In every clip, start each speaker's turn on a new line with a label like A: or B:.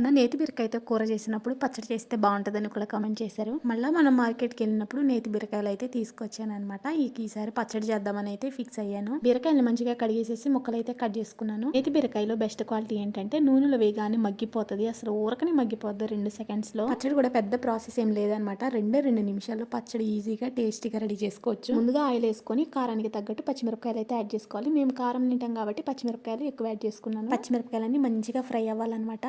A: మొన్న నేతి బీరకాయతో కూర చేసినప్పుడు పచ్చడి చేస్తే బాగుంటుందని కూడా కామెంట్ చేశారు. మళ్ళీ మనం మార్కెట్కి వెళ్ళినప్పుడు నేతి బీరకాయలు అయితే తీసుకొచ్చాను అనమాట ఈసారి పచ్చడి చేద్దామని అయితే ఫిక్స్ అయ్యాను. బీరకాయలు మంచిగా కడిగేసేసి ముక్కలు అయితే కట్ చేసుకున్నాను. నేతి బీరకాయలో బెస్ట్ క్వాలిటీ ఏంటంటే నూనెలో వేగానే మగ్గిపోతుంది. అసలు ఊరకనే మగ్గిపోద్ది రెండు సెకండ్స్లో. పచ్చడి కూడా పెద్ద ప్రాసెస్ ఏం లేదనమాట రెండే రెండు నిమిషాల్లో పచ్చడి ఈజీగా టేస్టీగా రెడీ చేసుకోవచ్చు. ముందుగా ఆయిల్ వేసుకొని కారానికి తగ్గట్టు పచ్చిమిరపకాయలు అయితే యాడ్ చేసుకోవాలి. మేము కారం తింటాం కాబట్టి పచ్చిమిరపకాయలు ఎక్కువ యాడ్ చేసుకున్నాను. పచ్చిమిరపకాయలన్నీ మంచిగా ఫ్రై అవ్వాలన్నమాట.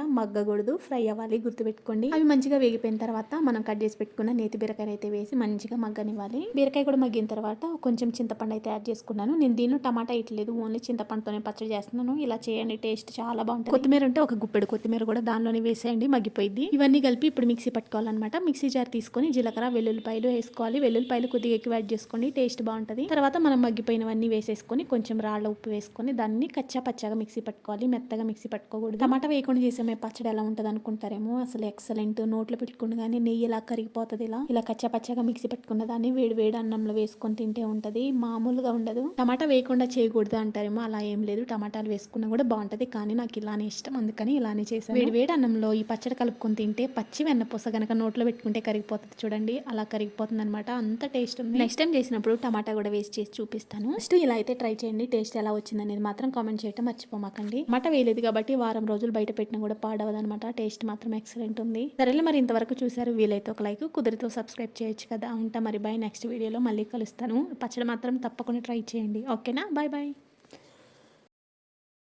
A: మగ్గకూడదు ఫ్రై అవ్వాలి గుర్తుపెట్టుకోండి. అవి మంచిగా వేగిపోయిన తర్వాత మనం కట్ చేసి పెట్టుకున్న నేతి బీరకాయ అయితే వేసి మంచిగా మగ్గనివ్వాలి. బీరకాయ కూడా మగ్గిన తర్వాత కొంచెం చింతపండు అయితే యాడ్ చేసుకున్నాను. నేను దీన్ని టమాటా ఇట్లేదు ఓన్లీ చింతపండుతోనే పచ్చడి చేస్తున్నాను. ఇలా చేయండి టేస్ట్ చాలా బాగుంటుంది. కొత్తిమీర ఉంటే ఒక గుప్పెడు కొత్తిమీర కూడా దానిలోనే వేసేయండి మగ్గిపోయింది ఇవన్నీ కలిపి ఇప్పుడు మిక్సీ పట్టుకోవాలన్నమాట. మిక్సీ జార్ తీసుకొని జీలకర్ర వెల్లుల్లిపాయలు వేసుకోవాలి. వెల్లుల్లిపాయలు కొద్దిగా ఎక్కువ యాడ్ చేసుకోండి టేస్ట్ బాగుంటుంది. తర్వాత మనం మగ్గిపోయినవన్నీ వేసేసుకొని కొంచెం రాళ్ళ ఉప్పు వేసుకొని దాన్ని కచ్చా పచ్చగా మిక్సీ పట్టుకోవాలి. మెత్తగా మిక్సీ పట్టుకోకూడదు. టమాటా వేయకుండా చేసే పచ్చడి ఎలా ఉంటుంది అనుకుంటారేమో అసలు ఎక్సలెంట్ నోట్లో పెట్టుకుని కానీ నెయ్యి ఇలా కరిగిపోతుంది ఇలా. ఇలా కచ్చపచ్చగా మిక్సీ పెట్టుకున్న దాన్ని వేడి వేడి అన్నంలో వేసుకొని తింటే ఉంటది. మామూలుగా ఉండదు. టమాటా వేయకుండా చేయకూడదు అంటారేమో అలా ఏం లేదు. టమాటాలు వేసుకున్నా కూడా బాగుంటది కానీ నాకు ఇలానే ఇష్టం. అందుకని ఇలానే చేసాను వేడి వేడి అన్నంలో ఈ పచ్చడి కలుపుకొని తింటే పచ్చి వెన్నపూస గనక నోట్లో పెట్టుకుంటే కరిగిపోతుంది చూడండి. అలా కరిగిపోతుంది అనమాట అంత టేస్ట్ ఉంది. నెక్స్ట్ టైం చేసినప్పుడు టమాటా కూడా వేస్ట్ చేసి చూపిస్తాను. ఫస్ట్ ఇలా అయితే ట్రై చేయండి. టేస్ట్ ఎలా వచ్చింది అనేది మాత్రం కామెంట్ చేయటం మర్చిపోమాకండి. మట వేయలేదు కాబట్టి వారం రోజులు బయట పెట్టినా కూడా పాడవదనమాట టేస్ట్ మాత్రం ఎక్సలెంట్ ఉంది. సరేలే మరి ఇంతవరకు చూసారు వీలైతే ఒక లైక్ కుదిరితో సబ్స్క్రైబ్ చేయొచ్చు కదా. ఉంటా మరి. బాయ్ నెక్స్ట్ వీడియోలో మళ్ళీ కలుస్తాను. పచ్చడి మాత్రం తప్పకుండా ట్రై చేయండి. ఓకేనా? Bye bye